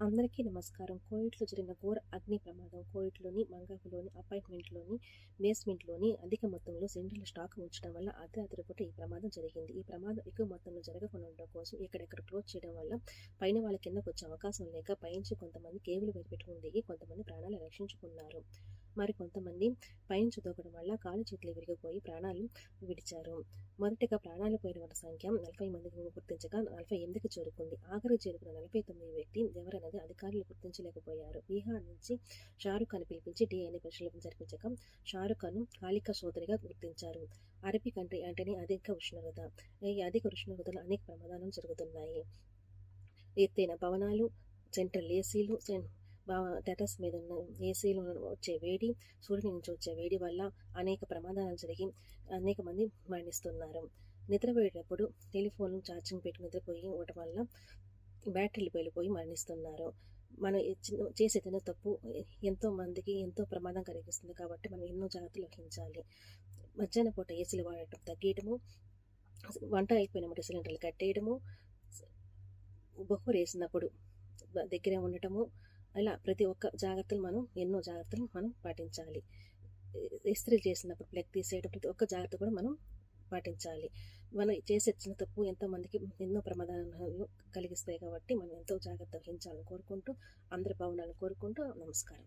అందరికీ నమస్కారం. కోవిడ్లో జరిగిన ఘోర అగ్ని ప్రమాదం కోవిడ్లోని మంగాపులోని అపాయింట్మెంట్లోని బేస్మెంట్లోని అధిక మొత్తంలో సిలిండర్ల స్టాక్ ఉంచడం వల్ల అర్ధరాత్రి పూట ఈ ప్రమాదం జరిగింది. ఈ ప్రమాదం ఎక్కువ మొత్తంలో జరగకుండా ఉండడం కోసం ఎక్కడెక్కడ క్లోజ్ చేయడం వల్ల పైన వాళ్ళ కిందకు వచ్చే అవకాశం లేక పైనుంచి కొంతమంది కేబుల్ పెట్టుకుని దిగి కొంతమంది ప్రాణాలు రక్షించుకున్నారు. మరి కొంతమంది పైనుంచి దూకడం వల్ల కాలు చేతులు విరిగిపోయి ప్రాణాలు విడిచారు. మొదటిగా ప్రాణాలు పోయిన వారి సంఖ్య నలభై మందికి గుర్తించగా నలభై ఎనిమిదికి చేరుకుంది. ఆఖరి చేరుకున్న నలభై తొమ్మిది వ్యక్తి ఎవరన్నది అధికారులు గుర్తించలేకపోయారు. బీహార్ నుంచి షారుఖ్ ఖాన్ పిలిపించి డిఎన్ఏ పరిశీలన జరిపించగా షారుఖ్ ఖాన్ కాలిక సోదరిగా గుర్తించారు. అరబీ కంట్రీ అంటేనే అధిక ఉష్ణోగ్రత. ఈ అధిక ఉష్ణోగ్రతలు అనేక ప్రమాదాలు జరుగుతున్నాయి. ఎత్తైన భవనాలు సెంట్రల్ ఏసీలు టెటస్ మీద ఉన్న ఏసీలో వచ్చే వేడి సూర్యుని నుంచి వచ్చే వేడి వల్ల అనేక ప్రమాదాలు జరిగి అనేక మంది మరణిస్తున్నారు. నిద్రపోయేటప్పుడు టెలిఫోన్లు ఛార్జింగ్ పెట్టి నిద్రపోయి ఉండటం వల్ల బ్యాటరీలు పేలిపోయి మరణిస్తున్నారు. మనం చేసే చిన్న తప్పు ఎంతో మందికి ఎంతో ప్రమాదం కలిగిస్తుంది కాబట్టి మనం ఎన్నో జాగ్రత్తలు వహించాలి. మధ్యాహ్న పూట ఏసీలు వాడటం తగ్గేయటము వంట అయిపోయిన సిలిండర్లు కట్టేయడము బొహరు వేసినప్పుడు దగ్గర ఉండటము అలా ప్రతి ఒక్క జాగ్రత్తలు మనం ఎన్నో జాగ్రత్తలు మనం పాటించాలి. ఇస్త్రీ చేసినప్పుడు ప్లగ్ తీసేయడం ప్రతి ఒక్క జాగ్రత్త కూడా మనం పాటించాలి. మనం చేసే చిన్న తప్పు ఎంతోమందికి ఎన్నో ప్రమాదాలు కలిగిస్తాయి కాబట్టి మనం ఎంతో జాగ్రత్త వహించాలని కోరుకుంటూ అందరి భవనాలను కోరుకుంటూ నమస్కారం.